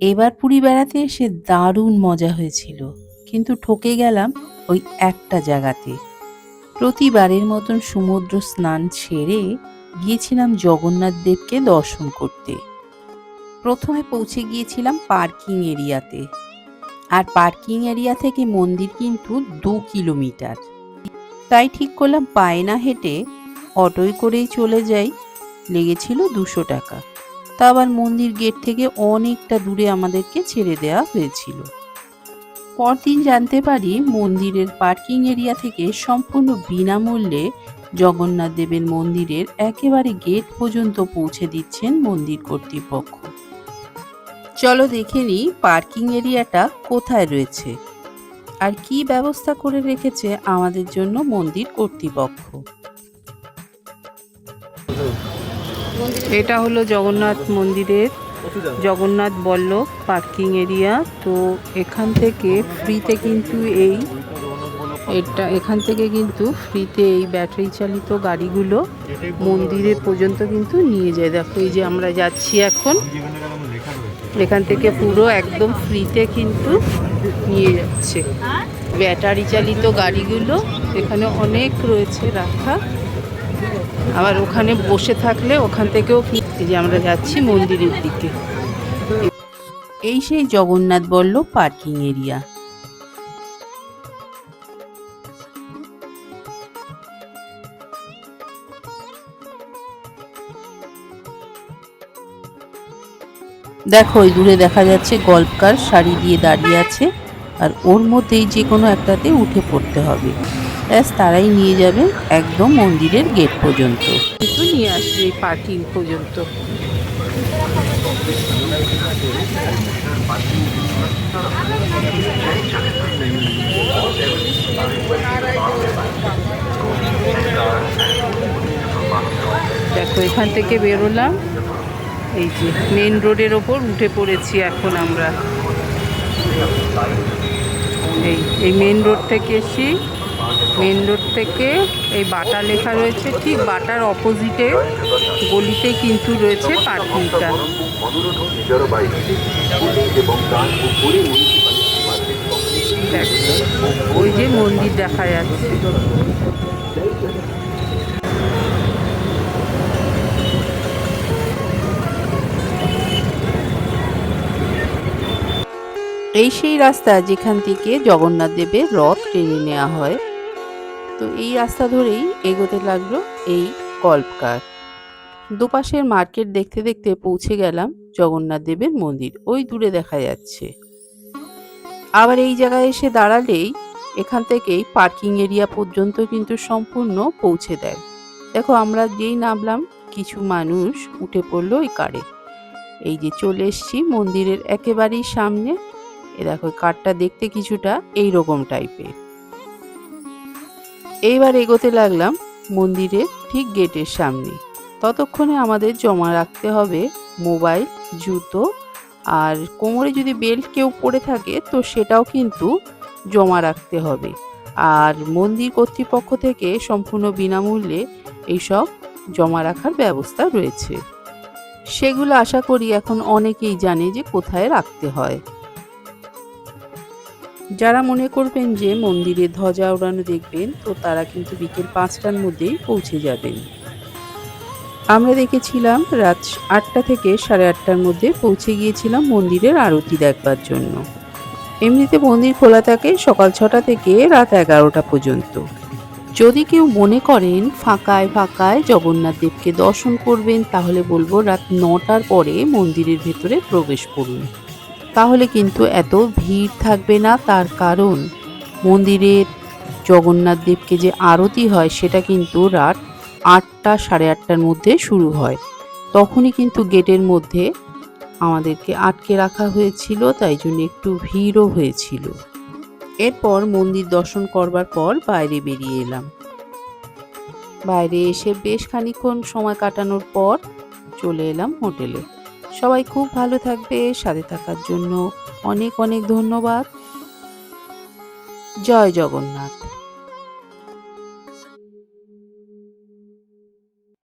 এবার পুরী বেড়াতে এসে দারুণ মজা হয়েছিল। কিন্তু ঠকে গেলাম ওই একটা জায়গাতে। প্রতিবারের মতন সমুদ্র স্নান ছেড়ে গিয়েছিলাম জগন্নাথ দেবকে দর্শন করতে। প্রথমে পৌঁছে গিয়েছিলাম পার্কিং এরিয়াতে। আর পার্কিং এরিয়া থেকে মন্দির কিন্তু দু কিলোমিটার। তাই ঠিক করলাম পায়না হেঁটে অটোয় করেই চলে যাই। লেগেছিল দুশো টাকা। তা আবার মন্দির গেট থেকে অনেকটা দূরে আমাদেরকে ছেড়ে দেওয়া হয়েছিল। পরদিন জানতে পারি মন্দিরের পার্কিং এরিয়া থেকে সম্পূর্ণ বিনামূল্যে জগন্নাথ দেবের মন্দিরের একেবারে গেট পর্যন্ত পৌঁছে দিচ্ছেন মন্দির কর্তৃপক্ষ। চলো দেখে নিই পার্কিং এরিয়াটা কোথায় রয়েছে। আর কি ব্যবস্থা করে রেখেছে আমাদের জন্য মন্দির কর্তৃপক্ষ। এটা হলো জগন্নাথ মন্দিরের, জগন্নাথ বল্লভ পার্কিং এরিয়া। তো এখান থেকে ফ্রিতে কিন্তু এই এটা, এখান থেকে কিন্তু ফ্রিতে এই ব্যাটারি চালিত গাড়িগুলো মন্দিরে পর্যন্ত কিন্তু নিয়ে যায়। দেখো এই যে আমরা যাচ্ছি এখন। এখান থেকে পুরো একদম ফ্রিতে কিন্তু নিয়ে যাচ্ছে। ব্যাটারি চালিত গাড়িগুলো এখানে অনেক রয়েছে রাখা। আবার ওখানে বসে থাকলে ওখান থেকেও এই যে আমরা যাচ্ছি মন্দিরের দিকে। এই সেই জগন্নাথ বল্লভ পার্কিং এরিয়া। দেখো ওই দূরে দেখা যাচ্ছে গল্পকার শাড়ি দিয়ে দাঁড়িয়ে আছে, আর ওর মধ্যেই যে কোনো একটাতে উঠে পড়তে হবে। ব্যাস, তারাই নিয়ে যাবে একদম মন্দিরের গেট পর্যন্ত। কিন্তু নিয়ে আসবে এই পার্কিং পর্যন্ত। দেখো, এখান থেকে বেরোলাম। এই যে মেন রোডের ওপর উঠে পড়েছি এখন আমরা। এই এই মেন রোড থেকে এসি মেন রোড থেকে এই বাটা লেখা রয়েছে। ঠিক বাটার অপোজিটে গলিতে কিন্তু রয়েছে পার্কিংটা। ওই যে মন্দির দেখা যাচ্ছে। এই সেই রাস্তা যেখান থেকে জগন্নাথ দেবের রথ টেনে নেওয়া হয়। তো এই রাস্তা ধরেই এগোতে লাগল এই কল্পকার। দুপাশের মার্কেট দেখতে দেখতে পৌঁছে গেলাম জগন্নাথ দেবের মন্দির, ওই দূরে দেখা যাচ্ছে। আবার এই জায়গায় এসে দাঁড়ালেই এখান থেকেই পার্কিং এরিয়া পর্যন্ত কিন্তু সম্পূর্ণ পৌঁছে দেয়। দেখো আমরা যেই নামলাম, কিছু মানুষ উঠে পড়ল ওই কারে। এই যে চলে এসছি মন্দিরের একেবারেই সামনে। এ দেখো কারটা দেখতে কিছুটা এই রকম টাইপের এইবার এগোতে লাগলাম মন্দিরের ঠিক গেটের সামনে। ততক্ষণে আমাদের জমা রাখতে হবে মোবাইল, জুতো আর কোমরে যদি বেল্ট কেউ পরে থাকে তো সেটাও কিন্তু জমা রাখতে হবে। আর মন্দির কর্তৃপক্ষ থেকে সম্পূর্ণ বিনামূল্যে এইসব জমা রাখার ব্যবস্থা রয়েছে। সেগুলো আশা করি এখন অনেকেই জানে যে কোথায় রাখতে হয়। যারা মনে করবেন যে মন্দিরে ধ্বজা ওড়ানো দেখবেন, তো তারা কিন্তু বিকেল পাঁচটার মধ্যেই পৌঁছে যাবেন। আমরা দেখেছিলাম রাত আটটা থেকে সাড়ে আটটার মধ্যে পৌঁছে গিয়েছিলাম মন্দিরের আরতি দেখবার জন্য। এমনিতে মন্দির খোলা থাকে সকাল ছটা থেকে রাত এগারোটা পর্যন্ত। যদি কেউ মনে করেন ফাঁকায় ফাঁকায় জগন্নাথ দেবকে দর্শন করবেন, তাহলে বলব রাত নটার পরে মন্দিরের ভেতরে প্রবেশ করুন। তাহলে কিন্তু এত ভিড় থাকবে না তার কারণ। মন্দিরের জগন্নাথ দেবকে যে আরতি হয়, সেটা কিন্তু রাত আটটা সাড়ে আটটার মধ্যে শুরু হয়। তখনই কিন্তু গেটের মধ্যে আমাদেরকে আটকে রাখা হয়েছিল, তাই জন্য একটু ভিড়ও হয়েছিল। এরপর মন্দির দর্শন করবার পর বাইরে বেরিয়ে এলাম। বাইরে এসে বেশ খানিক্ষণ সময় কাটানোর পর চলে এলাম হোটেলে। সবাই খুব ভালো থাকবে সাথে থাকার জন্য অনেক অনেক ধন্যবাদ। জয় জগন্নাথ।